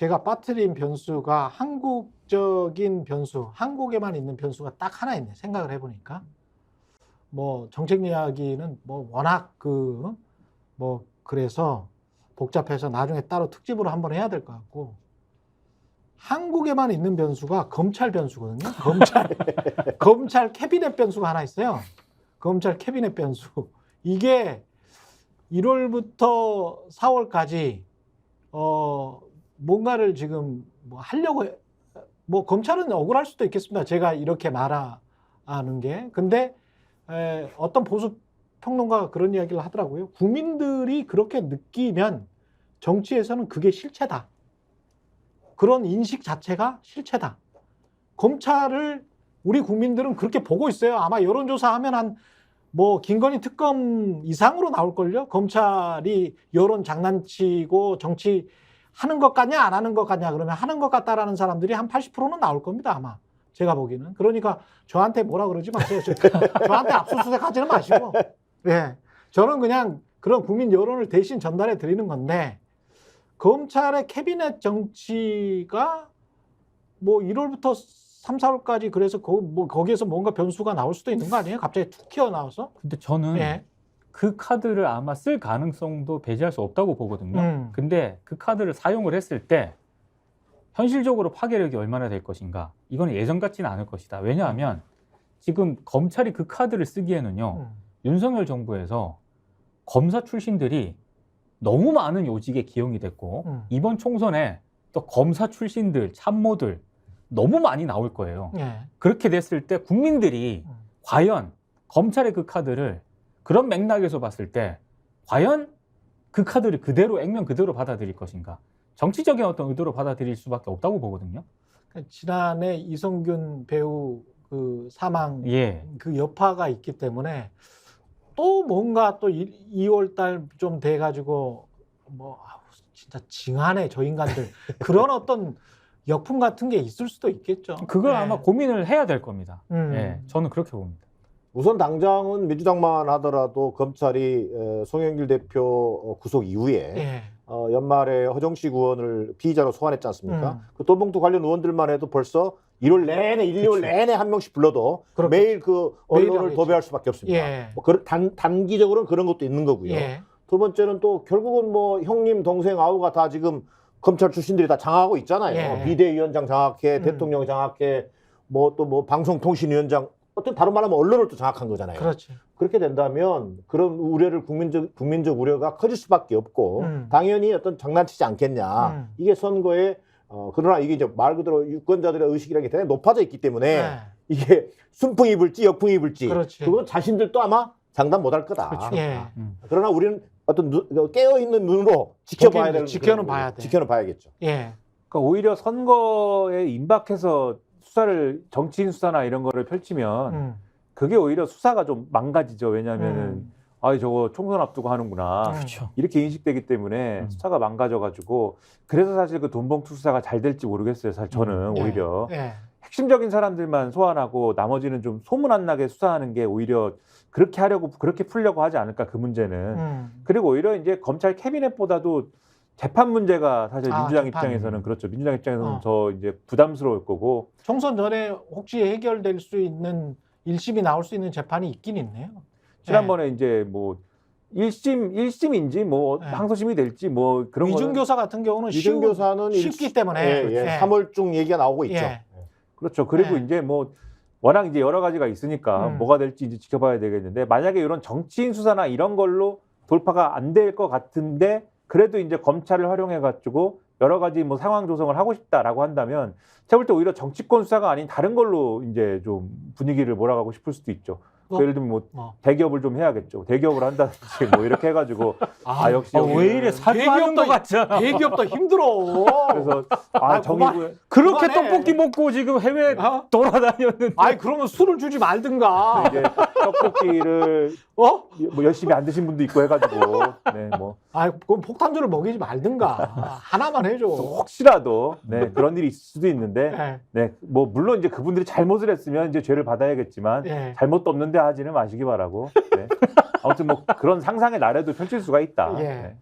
제가 빠뜨린 변수가 한국적인 변수, 한국에만 있는 변수가 딱 하나 있네. 생각을 해보니까. 뭐 정책 이야기는 뭐 워낙 그 뭐 그래서 복잡해서 나중에 따로 특집으로 한번 해야 될 것 같고 한국에만 있는 변수가 검찰 변수거든요. 검찰 검찰 캐비넷 변수가 하나 있어요. 검찰 캐비넷 변수. 이게 1월부터 4월까지 어 뭔가를 지금 뭐 하려고 해- 뭐 검찰은 억울할 수도 있겠습니다. 제가 이렇게 말하는 게. 근데 에, 어떤 보수 평론가가 그런 이야기를 하더라고요. 국민들이 그렇게 느끼면 정치에서는 그게 실체다. 그런 인식 자체가 실체다. 검찰을 우리 국민들은 그렇게 보고 있어요. 아마 여론조사 하면 한 뭐 김건희 특검 이상으로 나올걸요. 검찰이 여론 장난치고 정치 하는 것 같냐 안 하는 것 같냐 그러면 하는 것 같다라는 사람들이 한 80%는 나올 겁니다 아마 제가 보기에는 그러니까 저한테 뭐라 그러지 마세요 저, 저한테 압수수색 하지는 마시고 예 저는 그냥 그런 국민 여론을 대신 전달해 드리는 건데 검찰의 캐비넷 정치가 뭐 1월부터 3, 4월까지 그래서 거, 뭐 거기에서 뭔가 변수가 나올 수도 있는 거 아니에요? 갑자기 툭 튀어나와서? 근데 저는 예. 그 카드를 아마 쓸 가능성도 배제할 수 없다고 보거든요. 음. 근데 그 카드를 사용을 했을 때 현실적으로 파괴력이 얼마나 될 것인가? 이건 예전 같지는 않을 것이다. 왜냐하면 지금 검찰이 그 카드를 쓰기에는요. 음. 윤석열 정부에서 검사 출신들이 너무 많은 요직에 기용이 됐고 음. 이번 총선에 또 검사 출신들, 참모들 너무 많이 나올 거예요. 예. 그렇게 됐을 때 국민들이 음. 과연 검찰의 그 카드를 그런 맥락에서 봤을 때 과연 그 카드를 그대로 액면 그대로 받아들일 것인가? 정치적인 어떤 의도로 받아들일 수밖에 없다고 보거든요. 지난해 이성균 배우 그 사망 예. 그 여파가 있기 때문에 또 뭔가 또 2월 달 좀 돼 가지고 뭐 아우, 진짜 징하네 저 인간들 그런 어떤 역풍 같은 게 있을 수도 있겠죠. 그걸 예. 아마 고민을 해야 될 겁니다. 음. 예. 저는 그렇게 봅니다. 우선 당장은 민주당만 하더라도 검찰이 에, 송영길 대표 어, 구속 이후에 예. 어, 연말에 허정식 의원을 피의자로 소환했지 않습니까? 음. 그 또봉투 관련 의원들만 해도 벌써 1월 내내 1, 2월 그쵸. 내내 한 명씩 불러도 그렇겠죠. 매일 그 언론을. 도배할 수밖에 없습니다. 예. 뭐 그, 단, 단기적으로는 그런 것도 있는 거고요. 예. 두 번째는 또 결국은 뭐 형님, 동생, 아우가 다 지금 검찰 출신들이 다 장악하고 있잖아요. 예. 비대위원장 장악해, 음. 대통령 장악해, 뭐 또뭐 방송통신위원장 어떤 다른 말하면 언론을 또 장악한 거잖아요. 그렇지. 그렇게 된다면 그런 우려를 국민적 국민적 우려가 커질 수밖에 없고 음. 당연히 어떤 장난치지 않겠냐. 음. 이게 선거에 어 그러나 이게 이제 말 그대로 유권자들의 의식이라는 게 대단히 높아져 있기 때문에 네. 이게 순풍이 불지 역풍이 불지 그렇지. 그건 자신들도 아마 장담 못할 거다. 그렇죠. 예. 음. 그러나 우리는 어떤 깨어 있는 눈으로 지켜봐야 되는 지켜는 봐야 거죠. 돼. 지켜는 봐야겠죠. 예. 그러니까 오히려 선거에 임박해서 수사를 정치인 수사나 이런 거를 펼치면 음. 그게 오히려 수사가 좀 망가지죠. 왜냐하면은 음. 아 저거 총선 앞두고 하는구나 그렇죠. 이렇게 인식되기 때문에 음. 수사가 망가져가지고 그래서 사실 그 돈봉투 수사가 잘 될지 모르겠어요. 사실 저는 예. 오히려 예. 핵심적인 사람들만 소환하고 나머지는 좀 소문 안 나게 수사하는 게 오히려 그렇게 하려고 그렇게 풀려고 하지 않을까 그 문제는 음. 그리고 오히려 이제 검찰 캐비넷보다도 재판 문제가 사실 아, 민주당 재판. 입장에서는 그렇죠. 민주당 입장에서는 어. 더 이제 부담스러울 거고 총선 전에 혹시 해결될 수 있는 1심이 나올 수 있는 재판이 있긴 있네요. 지난번에 이제 뭐 1심 1심인지 뭐 네. 항소심이 될지 뭐 그런 거는 교사 같은 경우는 쉬우, 이준교사는 쉽기 때문에 예, 예. 예. 3월 중 얘기가 나오고 있죠. 예. 그렇죠. 그리고 네. 이제 뭐 워낙 이제 여러 가지가 있으니까 음. 뭐가 될지 이제 지켜봐야 되겠는데 만약에 이런 정치인 수사나 이런 걸로 돌파가 안 될 것 같은데 그래도 이제 검찰을 활용해 가지고 여러 가지 뭐 상황 조성을 하고 싶다라고 한다면 제가 볼 때 오히려 정치권 수사가 아닌 다른 걸로 이제 좀 분위기를 몰아가고 싶을 수도 있죠. 어? 예를 들면 뭐 어. 대기업을 좀 해야겠죠. 대기업을 한다든지 뭐 이렇게 해가지고 아, 역시 아, 왜 이래 사주하는 것 같잖아. 대기업도 힘들어. 그래서 아, 아 정의부 그렇게 그만해. 떡볶이 먹고 지금 해외 어? 돌아다녔는데 아이 그러면 술을 주지 말든가. 이제 떡볶이를 어? 뭐 열심히 안 드신 분도 있고 해가지고 네 뭐 아이 그럼 폭탄주를 먹이지 말든가. 하나만 해줘. 혹시라도 네 그런 일이 있을 수도 있는데 예. 네뭐 물론 이제 그분들이 잘못을 했으면 이제 죄를 받아야겠지만 예. 잘못도 없는데 하지는 마시기 바라고 네. 아무튼 뭐 그런 상상의 나래도 펼칠 수가 있다. 예. 네.